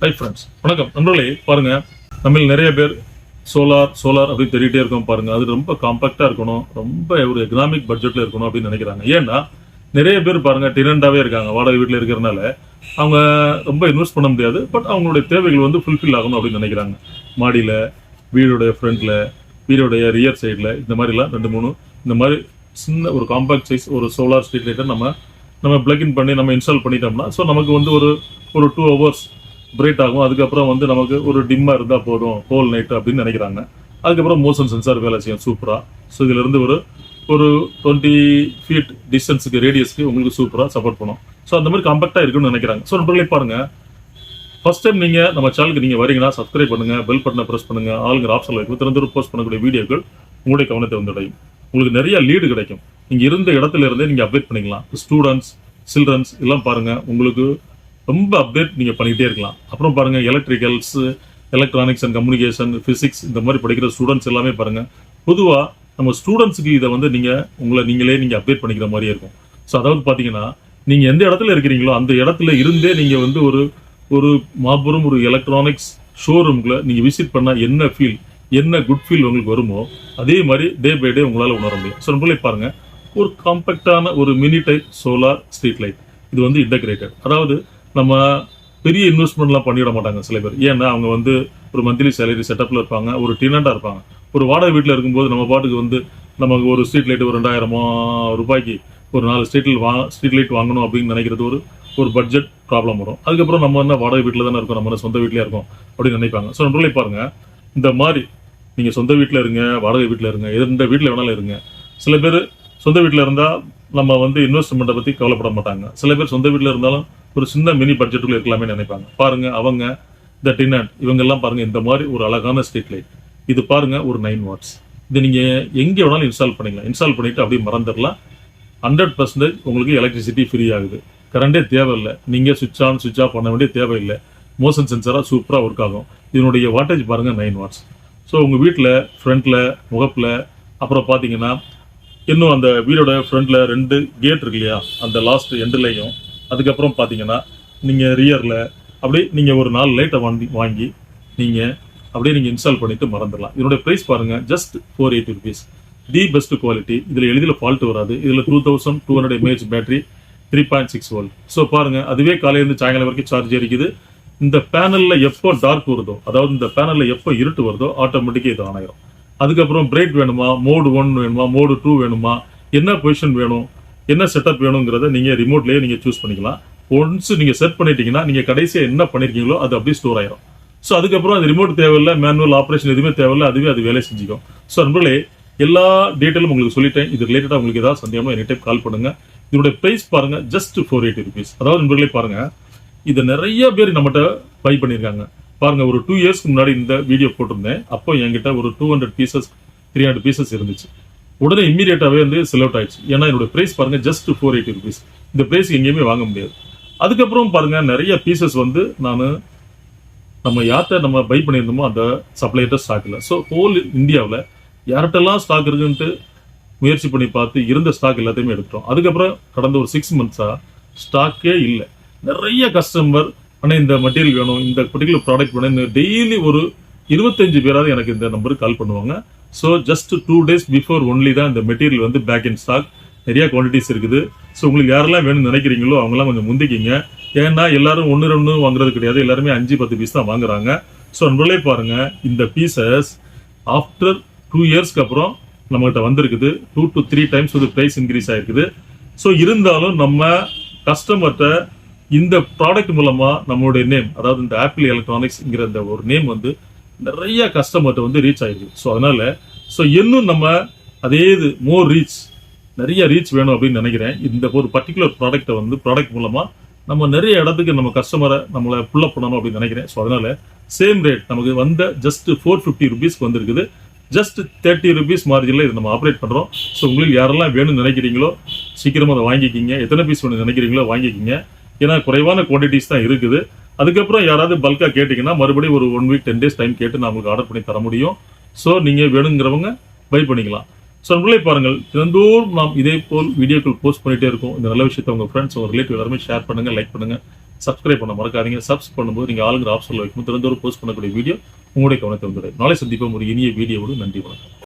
Hi friends வணக்கம். நண்பர்களே பாருங்க நம்ம நிறைய பேர் சோலார் சோலார் அப்படி தெரியிட்டே இருக்கோம் பாருங்க. அது ரொம்ப காம்பாக்டா இருக்கணும் ரொம்ப ஒரு எக்கனாமிக் பட்ஜெட்ல இருக்கணும் அப்படின்னு நினைக்கிறாங்க. ஏன்னா நிறைய பேர் பாருங்க டினண்டாவே இருக்காங்க வாடகை வீட்டில் இருக்கிறனால அவங்க ரொம்ப இன்வெஸ்ட் பண்ண முடியாது பட் அவங்களுடைய தேவைகள் வந்து ஃபுல்ஃபில் ஆகணும் அப்படின்னு நினைக்கிறாங்க. மாடியில் வீடோடைய ஃப்ரண்ட்ல வீடோடைய ரியர் சைடில் இந்த மாதிரிலாம் ரெண்டு மூணு இந்த மாதிரி சின்ன ஒரு காம்பாக்ட் சைஸ் ஒரு சோலார் ஸ்ட்ரீட் லைட்டை நம்ம நம்ம பிளக்இன் பண்ணி நம்ம இன்ஸ்டால் பண்ணிட்டோம்னா ஸோ நமக்கு வந்து ஒரு ஒரு டூ ஹவர்ஸ் பிரைட் ஆகும். அதுக்கப்புறம் வந்து நமக்கு ஒரு டிம்மாக இருந்தால் போதும். ஹோல் நைட் அப்படின்னு நினைக்கிறாங்க. அதுக்கப்புறம் மோஷன் சென்சார் வேலை செய்யும். சூப்பராக ஸோ இதிலிருந்து ஒரு ஒரு டுவெண்ட்டி ஃபீட் டிஸ்டன்ஸுக்கு ரேடியஸ்க்கு உங்களுக்கு சூப்பராக சப்போர்ட் பண்ணும். ஸோ அந்த மாதிரி காம்பாக்டாக இருக்குன்னு நினைக்கிறாங்க. ஸோ நண்பர்களே பாருங்கள் ஃபர்ஸ்ட் டைம் நீங்கள் நம்ம சேனலுக்கு நீங்கள் வரீங்கன்னா சப்ஸ்கிரைப் பண்ணுங்கள் பெல் பட்டனை ப்ரெஸ் பண்ணுங்க ஆளுங்கிற ஆப்ஷனில் இருக்கும் திறந்து போஸ்ட் பண்ணக்கூடிய வீடியோக்கள் உங்களுடைய கவனத்தை வந்தடையும். உங்களுக்கு நிறைய லீடு கிடைக்கும். நீங்கள் இருந்த இடத்துல இருந்தே நீங்கள் அப்டேட் பண்ணிக்கலாம். ஸ்டூடெண்ட்ஸ் சில்ட்ரன்ஸ் எல்லாம் பாருங்கள் உங்களுக்கு ரொம்ப அப்டேட் நீங்கள் பண்ணிக்கிட்டே இருக்கலாம். அப்புறம் பாருங்கள் electricals electronics and communication physics இந்த மாதிரி படிக்கிற ஸ்டூடெண்ட்ஸ் எல்லாமே பாருங்கள் பொதுவாக நம்ம ஸ்டூடெண்ட்ஸுக்கு இதை வந்து நீங்கள் உங்களை நீங்களே நீங்கள் அப்டேட் பண்ணிக்கிற மாதிரியே இருக்கும். ஸோ அதாவது பார்த்தீங்கன்னா நீங்கள் எந்த இடத்துல இருக்கிறீங்களோ அந்த இடத்துல இருந்தே நீங்கள் வந்து ஒரு ஒரு மாபெரும் ஒரு எலக்ட்ரானிக்ஸ் ஷோரூமில் நீங்கள் விசிட் பண்ணால் என்ன ஃபீல் என்ன குட் ஃபீல் உங்களுக்கு வருமோ அதே மாதிரி டே பை டே உங்களால் உணர முடியும். ஸோ நம்மளே பாருங்கள் ஒரு காம்பேக்டான ஒரு mini type solar street light இது வந்து இன்டகிரேட்டட் அதாவது நம்ம பெரிய இன்வெஸ்ட்மெண்ட்லாம் பண்ணிட மாட்டாங்க சில பேர். ஏன்னா அவங்க வந்து ஒரு மந்த்லி சேலரி செட்டப்பில் இருப்பாங்க ஒரு டீனண்டா இருப்பாங்க. ஒரு வாடகை வீட்டில் இருக்கும்போது நம்ம பாட்டுக்கு வந்து நமக்கு ஒரு ஸ்ட்ரீட் லைட் ஒரு ரெண்டாயிரமோ ரூபாய்க்கு ஒரு நாலு ஸ்ட்ரீட் வா ஸ்ட்ரீட் லைட் வாங்கணும் அப்படின்னு நினைக்கிறது ஒரு ஒரு பட்ஜெட் ப்ராப்ளம் வரும். அதுக்கப்புறம் நம்ம என்ன வாடகை வீட்டில் தானே இருக்கோம் நம்ம சொந்த வீட்டிலே இருக்கோம் அப்படின்னு நினைப்பாங்க. ஸோ நம்மளே பாருங்க. இந்த மாதிரி நீங்கள் சொந்த வீட்டில் இருங்க வாடகை வீட்டில் இருங்க எந்த வீட்டில் வேணாலும் இருங்க. சில பேர் சொந்த வீட்டில் இருந்தால் நம்ம வந்து இன்வெஸ்ட்மெண்ட்டை பற்றி கவலைப்பட மாட்டாங்க. சில பேர் சொந்த வீட்டில் இருந்தாலும் ஒரு சின்ன மினி பட்ஜெட்டுக்குள்ள இருக்கலாமே நினைப்பாங்க. பாருங்க அவங்க இந்த டினட் இவங்கெல்லாம் பாருங்க இந்த மாதிரி ஒரு அழகான ஸ்ட்ரீட் லைட் இது பாருங்க ஒரு நைன் வாட்ஸ் இது நீங்க எங்கே வேணாலும் இன்ஸ்டால் பண்ணிக்கலாம். இன்ஸ்டால் பண்ணிட்டு அப்படியே மறந்துடலாம். ஹண்ட்ரட் பர்சன்டேஜ் உங்களுக்கு எலக்ட்ரிசிட்டி ஃப்ரீ ஆகுது. கரண்டே தேவையில்லை. நீங்க சுவிட்ச் ஆன் சுவிட்ச் ஆஃப் பண்ண வேண்டிய தேவையில்லை. மோஷன் சென்சரா சூப்பரா ஒர்க் ஆகும். இதனுடைய வாட்டேஜ் பாருங்க நைன் வாட்ஸ் ஸோ உங்க வீட்டில் ஃப்ரண்ட்ல முகப்புல அப்புறம் பாத்தீங்கன்னா இன்னும் அந்த வீடோட ஃப்ரண்ட்ல ரெண்டு கேட் இருக்கு இல்லையா? அந்த லாஸ்ட் எண்ட்லையும் அதுக்கப்புறம் பார்த்தீங்கன்னா நீங்கள் ரியரில் அப்படியே நீங்கள் ஒரு நாலு லைட்டை வாங்கி வாங்கி நீங்கள் அப்படியே நீங்கள் இன்ஸ்டால் பண்ணிட்டு மறந்துடலாம். இதனுடைய ப்ரைஸ் பாருங்கள் just four eighty rupees the best quality இதில் எளிதில் ஃபால்ட் வராது. இதில் two thousand two hundred mAh battery three point six volt so பாருங்கள் அதுவே காலையிலேருந்து சாயங்காலம் வரைக்கும் சார்ஜ் இருக்குது இந்த பேனலில் எப்போ டார்க் வருதோ அதாவது இந்த பேனலில் எப்போ இருட்டு வருதோ ஆட்டோமேட்டிக்காக இது ஆன் ஆயிரும். அதுக்கப்புறம் பிரேக் வேணுமா? மோடு ஒன் வேணுமா? மோடு டூ வேணுமா? என்ன பொசிஷன் வேணும்? என்ன செட்டப் வேணுங்கிறத நீங்கள் ரிமோட்லேயே நீங்கள் சூஸ் பண்ணிக்கலாம். ஒன்ஸ் நீங்கள் செட் பண்ணிட்டீங்கன்னா நீங்கள் கடைசியாக என்ன பண்ணிருக்கீங்களோ அது அப்படியே ஸ்டோர் ஆயிரும். ஸோ அதுக்கப்புறம் அது ரிமோட் தேவையில்லை மேனுவல் ஆப்ரேஷன் எதுவுமே தேவையில்லை அதுவே அது வேலை செஞ்சுக்கும். ஸோ நண்பர்களே எல்லா டீட்டெயிலும் உங்களுக்கு சொல்லிட்டேன். இது ரிலேட்டடாக உங்களுக்கு ஏதாவது சந்தேகமோ எனி டைப் கால் பண்ணுங்க. இதோட ப்ரைஸ் பாருங்கள் ஜஸ்ட் ஃபோர் எயிட்டி ருபீஸ் அதாவது நண்பர்களே பாருங்க. இதை நிறைய பேர் நம்மகிட்ட பை பண்ணியிருக்காங்க பாருங்க ஒரு டூ இயர்ஸ்க்கு முன்னாடி இந்த வீடியோ போட்டிருந்தேன். அப்போ என்கிட்ட ஒரு two hundred pieces three hundred pieces இருந்துச்சு. உடனே இம்மீடியட்டாவே வந்து செல் அவுட் ஆயிடுச்சு. ஏன்னா என்னோட பிரைஸ் பாருங்க ஜஸ்ட் ஃபோர் எயிட்டி ருபீஸ் இந்த பிரைஸ் எங்கேயுமே வாங்க முடியாது. அதுக்கப்புறம் பாருங்க நிறைய பீசஸ் வந்து நான் நம்ம யார்கிட்ட நம்ம பை பண்ணியிருந்தோமோ அந்த சப்ளைட்ட ஸ்டாக் இல்லை. ஸோ ஹோல் இந்தியாவில் யார்கிட்டலாம் ஸ்டாக் இருக்குன்ட்டு முயற்சி பண்ணி பார்த்து இருந்த ஸ்டாக் எல்லாத்தையுமே எடுத்துட்டோம். அதுக்கப்புறம் கடந்த ஒரு சிக்ஸ் மந்த்ஸாக ஸ்டாக்கே இல்லை. நிறைய கஸ்டமர் ஆனால் இந்த மெட்டீரியல் வேணும் இந்த பர்டிகுலர் ப்ராடக்ட் வேணும் டெய்லி ஒரு இருபத்தஞ்சு பேராவது எனக்கு இந்த நம்பருக்கு கால் பண்ணுவாங்க. So just two days before only தான் இந்த மெட்டீரியல் வந்து பேக் இன் ஸ்டாக் நிறைய குவான்டிட்டிஸ் இருக்குது. ஸோ உங்களுக்கு யாரெல்லாம் வேணும்னு நினைக்கிறீங்களோ அவங்களாம் கொஞ்சம் முந்திக்கிங்க. ஏன்னா எல்லாரும் ஒன்று ரெண்டு வாங்குறது கிடையாது. எல்லாருமே அஞ்சு பத்து பீஸ் தான் வாங்குறாங்க. ஸோ நம்மளே பாருங்கள் இந்த பீசஸ் ஆஃப்டர் டூ இயர்ஸ்க்கு அப்புறம் நம்மகிட்ட வந்திருக்குது. டூ டு த்ரீ டைம்ஸ் வந்து ப்ரைஸ் இன்க்ரீஸ் ஆயிருக்குது. ஸோ இருந்தாலும் நம்ம கஸ்டமர்கிட்ட இந்த ப்ராடக்ட் மூலமாக நம்மளுடைய நேம் அதாவது இந்த ஆப்பிள் எலக்ட்ரானிக்ஸ்ங்கிற இந்த ஒரு நேம் வந்து நிறைய கஸ்டமர்கிட்ட வந்து ரீச் ஆயிருக்கு. ஸோ அதனால் ஸோ இன்னும் நம்ம அதே இது மோர் ரீச் நிறைய ரீச் வேணும் அப்படின்னு நினைக்கிறேன். இந்த ஒரு பர்டிகுலர் ப்ராடக்ட்டை வந்து ப்ராடக்ட் மூலமாக நம்ம நிறைய இடத்துக்கு நம்ம கஸ்டமரை நம்மளை புல்லப் பண்ணணும் அப்படின்னு நினைக்கிறேன். ஸோ அதனால சேம் ரேட் நமக்கு வந்த ஜஸ்ட் ஃபோர் ஃபிஃப்டி ருபீஸ்க்கு வந்திருக்குது. ஜஸ்ட் தேர்ட்டி ருபீஸ் மார்ஜினில் இது நம்ம ஆப்ரேட் பண்ணுறோம் ஸோ உங்களுக்கு யாரெல்லாம் வேணும்னு நினைக்கிறீங்களோ சீக்கிரமாக அதை வாங்கிக்கிங்க. எத்தனை பீஸ் வேணும்னு நினைக்கிறீங்களோ வாங்கிக்கிங்க. ஏன்னா குறைவான குவான்டிட்டிஸ் தான் இருக்குது. அதுக்கப்புறம் யாராவது பல்காக கேட்டிங்கன்னா மறுபடியும் ஒரு one week ten days time கேட்டு நான் உங்களுக்கு ஆர்டர் பண்ணி தர முடியும். ஸோ நீங்கள் வேணுங்கிறவங்க பை பண்ணிக்கலாம். ஸோ நம்மளே பாருங்கள். தினந்தோறும் நாம் இதே போல் வீடியோக்கள் போஸ்ட் பண்ணிகிட்டே இருக்கோம். இந்த நல்ல விஷயத்தை உங்கள் ஃப்ரெண்ட்ஸ் உங்கள் ரிலேட்டிவ் எல்லாருமே ஷேர் பண்ணுங்கள் லைக் பண்ணுங்கள் சப்ஸ்கிரைப் பண்ண மறக்காதீங்க. சப்ஸ் பண்ணும்போது நீங்கள் ஆளுங்கிற ஆப்ஷனில் வைக்கும்போது தினந்தோறும் போஸ்ட் பண்ணக்கூடிய வீடியோ உங்களுடைய கவனத்தை வந்துடும் நாளை சந்திப்போம் ஒரு இனிய வீடியோவோடு நன்றி வணக்கம்.